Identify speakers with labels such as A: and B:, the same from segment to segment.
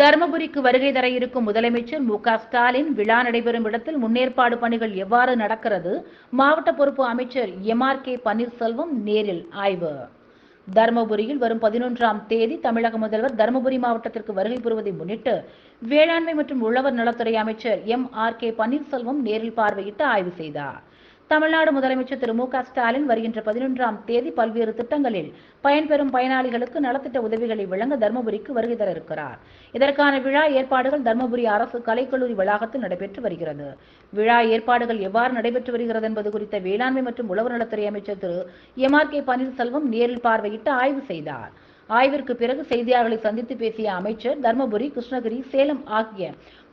A: தருமபுரிக்கு வருகை தர இருக்கும் முதலமைச்சர் மு ஸ்டாலின் விழா நடைபெறும் இடத்தில் முன்னேற்பாடு பணிகள் எவ்வாறு நடக்கிறது? மாவட்ட பொறுப்பு அமைச்சர் எம் ஆர் கே பன்னீர்செல்வம் நேரில் ஆய்வு. தருமபுரியில் வரும் பதினொன்றாம் தேதி தமிழக முதல்வர் தருமபுரி மாவட்டத்திற்கு வருகை புரிவதை முன்னிட்டு வேளாண்மை மற்றும் உழவர் நலத்துறை அமைச்சர் எம் ஆர் கே பன்னீர்செல்வம் நேரில் பார்வையிட்டு ஆய்வு செய்தார். தமிழ்நாடு முதலமைச்சர் திரு மு க ஸ்டாலின் வருகின்ற பதினொன்றாம் தேதி பல்வேறு திட்டங்களில் பயன்பெறும் பயனாளிகளுக்கு நலத்திட்ட உதவிகளை வழங்க தருமபுரிக்கு வருகை தர இருக்கிறார் இதற்கான விழா ஏற்பாடுகள் தருமபுரி அரசு கலைக்கல்லூரி வளாகத்தில் நடைபெற்று வருகிறது. விழா ஏற்பாடுகள் எவ்வாறு நடைபெற்று வருகிறது என்பது குறித்த வேளாண்மை மற்றும் உழவர் நலத்துறை அமைச்சர் Thiru M R K Panneerselvam நேரில் பார்வையிட்டு ஆய்வு செய்தார். ஆய்விற்கு பிறகு செய்தியாளர்களை சந்தித்து பேசிய அமைச்சர் தர்மபுரி கிருஷ்ணகிரி சேலம் ஆகிய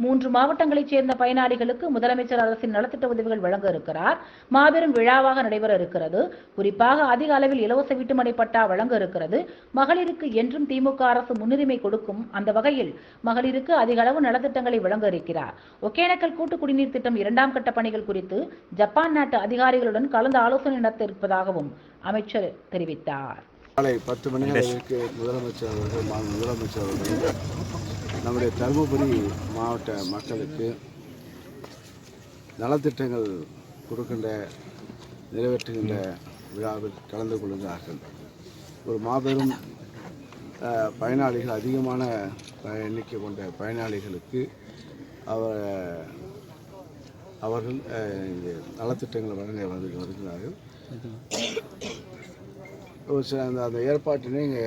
A: மூன்று மாவட்டங்களைச் சேர்ந்த பயனாளிகளுக்கு முதலமைச்சர் அரசின் நலத்திட்ட உதவிகள் வழங்க இருக்கிறார். மாபெரும் விழாவாக நடைபெற இருக்கிறது. குறிப்பாக அதிக அளவில் இலவச வீட்டுமனை பட்டா வழங்க இருக்கிறது. மகளிருக்கு என்றும் திமுக அரசு முன்னுரிமை கொடுக்கும் அந்த வகையில் மகளிருக்கு அதிக அளவு நலத்திட்டங்களை வழங்க இருக்கிறார். ஒகேனக்கல் கூட்டு குடிநீர் திட்டம் இரண்டாம் கட்ட பணிகள் குறித்து ஜப்பான் நாட்டு அதிகாரிகளுடன் கலந்து ஆலோசனை நடத்த இருப்பதாகவும் அமைச்சர் தெரிவித்தார்.
B: காலை பத்து மணி அளவிற்கு முதலமைச்சர் அவர்கள் முதலமைச்சர் அவர்கள் நம்முடைய தருமபுரி மாவட்ட மக்களுக்கு நலத்திட்டங்கள் கொடுக்கின்ற நிறைவேற்றுகின்ற விழாவில் கலந்து கொள்கிறார்கள். ஒரு மாபெரும் பயனாளிகள் அதிகமான எண்ணிக்கை கொண்ட பயனாளிகளுக்கு அவர் அவர்கள் நலத்திட்டங்களை வழங்க வருகிறார்கள். ஒரு சில அந்த அந்த ஏற்பாட்டினை இங்கே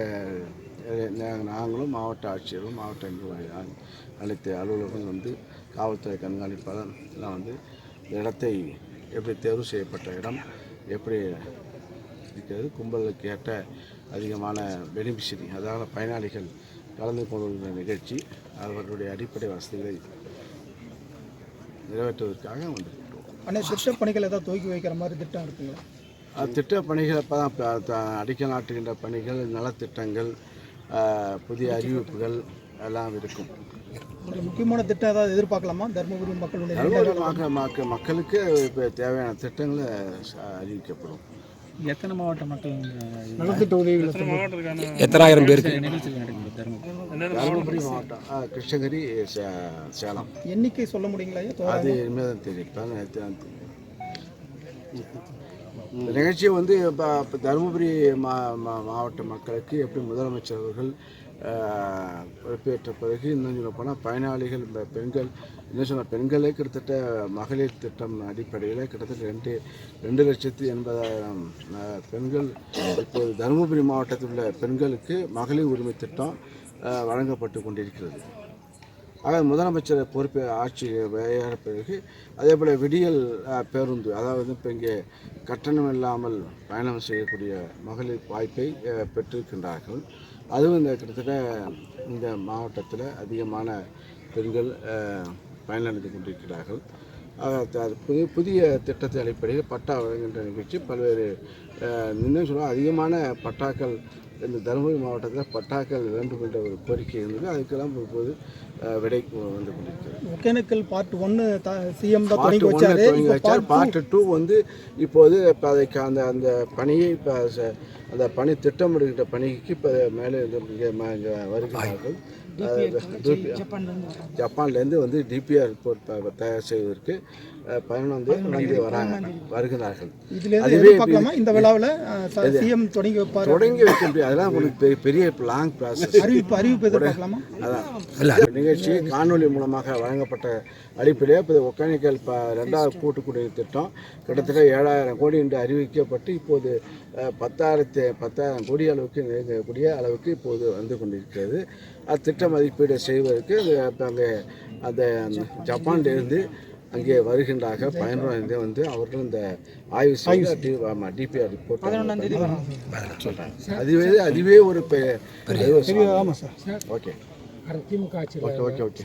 B: நாங்களும் மாவட்ட ஆட்சியரும் மாவட்ட எங்கள் அனைத்து அலுவலர்களும் வந்து காவல்துறை கண்காணிப்பாளர் எல்லாம் வந்து இடத்தை எப்படி தேர்வு செய்யப்பட்ட இடம் எப்படி இருக்கிறது கும்பலுக்கு ஏற்ற அதிகமான பெனிஃபிஷரி அதாவது பயனாளிகள் கலந்து கொண்டுள்ள நிகழ்ச்சி அவர்களுடைய அடிப்படை வசதிகளை நிறைவேற்றுவதற்காக வந்திருக்கிறோம்.
C: அண்ணே பணிகள் ஏதாவது துவக்கி வைக்கிற மாதிரி திட்டம் இருக்குங்களா?
B: திட்ட பணிகள் இப்போ அடிக்கல் நாட்டுகின்ற பணிகள் நலத்திட்டங்கள் புதிய அறிவிப்புகள் எல்லாம் இருக்கும்.
C: ஒரு முக்கியமான திட்டம் ஏதாவது எதிர்பார்க்கலாமா? தருமபுரி மக்களுடைய நீண்ட
B: தருமபுரி
C: கால
B: மக்க- மக்க மக்களுக்கு இப்போ தேவையான திட்டங்களை அறிவிக்கப்படும்.
D: எத்தனை மாவட்ட மக்கள்
C: நலத்திட்ட உதவிகள்
E: எத்தனாயிரம் பேருக்கு?
D: தருமபுரி.
B: மாவட்டம்? கிருஷ்ணகிரி சே- சேலம்.
C: எண்ணிக்கை சொல்ல முடியுங்களா?
B: அது இனிமேல் தான் தெரியும். இந்த நிகழ்ச்சியை வந்து இப்போ இப்போ தருமபுரி மா மா- மாவட்ட மக்களுக்கு எப்படி முதலமைச்சர் அவர்கள் பொறுப்பேற்ற பிறகு இன்னும் சொல்ல போனால் பயனாளிகள் இந்த பெண்கள் இன்னும் சொன்ன பெண்களே கிட்டத்தட்ட மகளிர் திட்டம் அடிப்படையில் கிட்டத்தட்ட ரெண்டு ரெண்டு லட்சத்தி எண்பதாயிரம் பெண்கள் இப்போது தருமபுரி மாவட்டத்தில் உள்ள பெண்களுக்கு மகளிர் உரிமை திட்டம் வழங்கப்பட்டு கொண்டிருக்கிறது. ஆனால் முதலமைச்சர் பொறுப்பு ஆட்சி ஏற பிறகு அதே போல் விடியல் பேருந்து அதாவது இப்போ இங்கே கட்டணம் இல்லாமல் பயணம் செய்யக்கூடிய மகளிர் வாய்ப்பை பெற்றிருக்கின்றார்கள். அதுவும் இந்த கிட்டத்தட்ட இந்த மாவட்டத்தில் அதிகமான பெண்கள் பயனடைந்து கொண்டிருக்கிறார்கள். அது புதிய புதிய திட்டத்தின் அடிப்படையில் பட்டா வழங்குகின்ற நிகழ்ச்சி பல்வேறு இன்னும் சொல்ல அதிகமான பட்டாக்கள் இந்த தருமபுரி மாவட்டத்தில் பட்டாக்கள் வேண்டும் என்ற ஒரு கோரிக்கை இருந்தது. அதுக்கெல்லாம் இப்போது விடை வந்து கொண்டிருக்கிறது.
C: ஒகேனக்கல் பார்ட் ஒன்னு சிஎம் தான் தொடங்கி
B: ஒன்று
C: வச்சாரு.
B: வச்சார்.
C: பார்ட்
B: டூ வந்து இப்போது இப்போ அதுக்கு அந்த அந்த பணியை இப்போ அந்த பணி திட்டமிடுகின்ற பணிக்கு இப்போ மேலே வருகிறார்கள். ஜப்பான்லேருந்து வந்து டிபிஆர் ரிப்போர்ட் தயார் செய்வதற்கு வந்து வராங்க. வருகிறார்கள். அதுவே
C: இந்த விழாவில் சிஎம் தொடங்கி வைப்பாரு.
B: தொடங்கி வைக்க முடியாது அதெல்லாம் உங்களுக்கு பெரிய பெரிய லாங் ப்ராசஸ்
C: அறிவிப்பு அறிவிப்பு எதிர்பார்க்கலாமா?
B: அதான். நிகழ்ச்சி காணொலி மூலமாக வழங்கப்பட்ட அடிப்படையில் இப்போ ஒகேனக்கல் ப ரெண்டாவது கூட்டுக்குடிநீர் திட்டம். கிட்டத்தட்ட ஏழாயிரம் கோடி என்று அறிவிக்கப்பட்டு இப்போது பத்தாயிரத்து பத்தாயிரம் கோடி அளவுக்கு நெருங்கக்கூடிய அளவுக்கு இப்போது வந்து கொண்டிருக்கிறது. அத்திட்ட மதிப்பீடு செய்வதற்கு இப்போ அங்கே அந்த ஜப்பான்லேருந்து அங்கே வருகின்றார்கள் பயனுள்ள வந்து அவர்கள் இந்த ஆய்வு செய்து ஆமாம் டிபிஆர் ரிப்போர்ட் சொல்கிறாங்க அதுவே அதுவே ஒரு ஓகே. Okay okay okay.